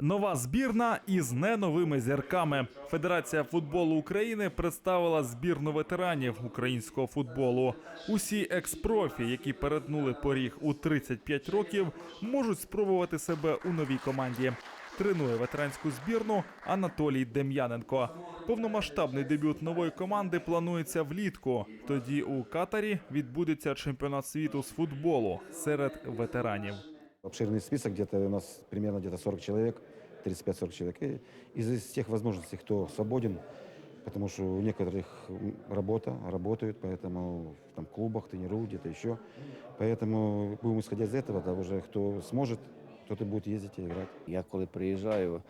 Нова збірна із не новими зірками. Федерація футболу України представила збірну ветеранів українського футболу. Усі експрофі, які перетнули поріг у 35 років, можуть спробувати себе у новій команді. Тренує ветеранську збірну Анатолій Дем'яненко. Повномасштабний дебют нової команди планується влітку. Тоді у Катарі відбудеться чемпіонат світу з футболу серед ветеранів. Обширный список, где-то у нас примерно где-то 40 человек, 35-40 человек. И из, тех возможностей, кто свободен, потому что у некоторых работа, работают, поэтому в там, клубах тренируют, где-то еще. Поэтому будем исходя из этого, да, уже кто сможет, тот и будет ездить и играть. Я коли приїжджаю,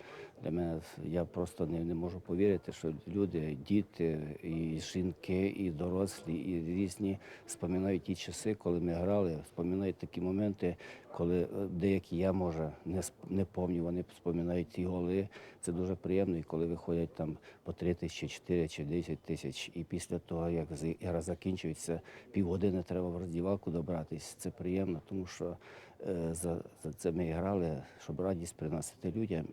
для мене я просто не, не можу повірити, що люди, діти, і жінки, і дорослі, і різні споминають ті часи, коли ми грали, споминають такі моменти, коли е, деякі я може не не пам'ятаю, вони споминають ті голи. Це дуже приємно, і коли виходять там по 3 тисячі, 4 чи 10 тисяч, і після того, як гра закінчується, півгодини треба в роздівалку добратись. Це приємно, тому що за, за це ми грали, щоб радість приносити людям.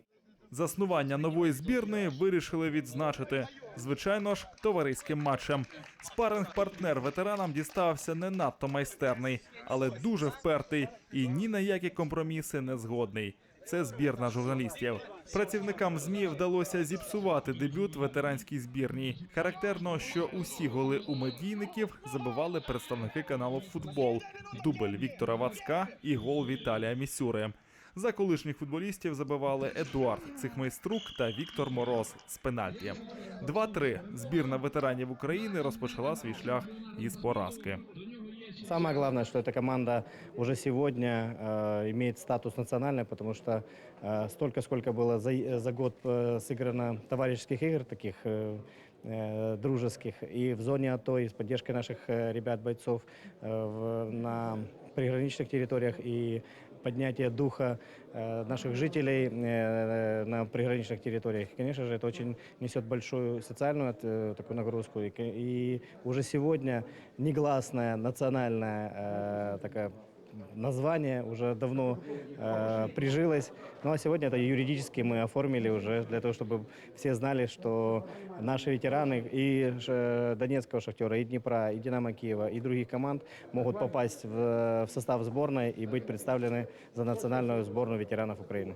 Заснування нової збірної вирішили відзначити, звичайно ж, товариським матчем. Спаринг-партнер ветеранам дістався не надто майстерний, але дуже впертий і ні на які компроміси не згодний. Це збірна журналістів. Працівникам змі вдалося зіпсувати дебют ветеранській збірній. Характерно, що усі голи у медійників забивали представники каналу Футбол, дубль Віктора Вацка і гол Віталія Місюри. За колишніх футболістів забивали Едуард Цихмейструк та Віктор Мороз з пенальті. 2-3. Збірна ветеранів України розпочала свій шлях із поразки. Самое главное, что эта команда уже сегодня э, имеет статус национальной, потому что э, столько, сколько было за, за год э, сыграно товарищеских игр, таких э, э, дружеских, и в зоне АТО, и с поддержкой наших э, ребят-бойцов э, в- на приграничных территориях, и поднятие духа э, наших жителей э, на приграничных территориях. И, конечно же, это очень несет большую социальную э, такую нагрузку. И, ко- и уже сегодня негласная национальная э, такая название уже давно э, прижилось. Ну а сегодня это юридически мы оформили уже для того, чтобы все знали, что наши ветераны и э, Донецкого шахтера, и Днепра, и Динамо Киева, и других команд могут попасть в, в состав сборной и быть представлены за национальную сборную ветеранов Украины.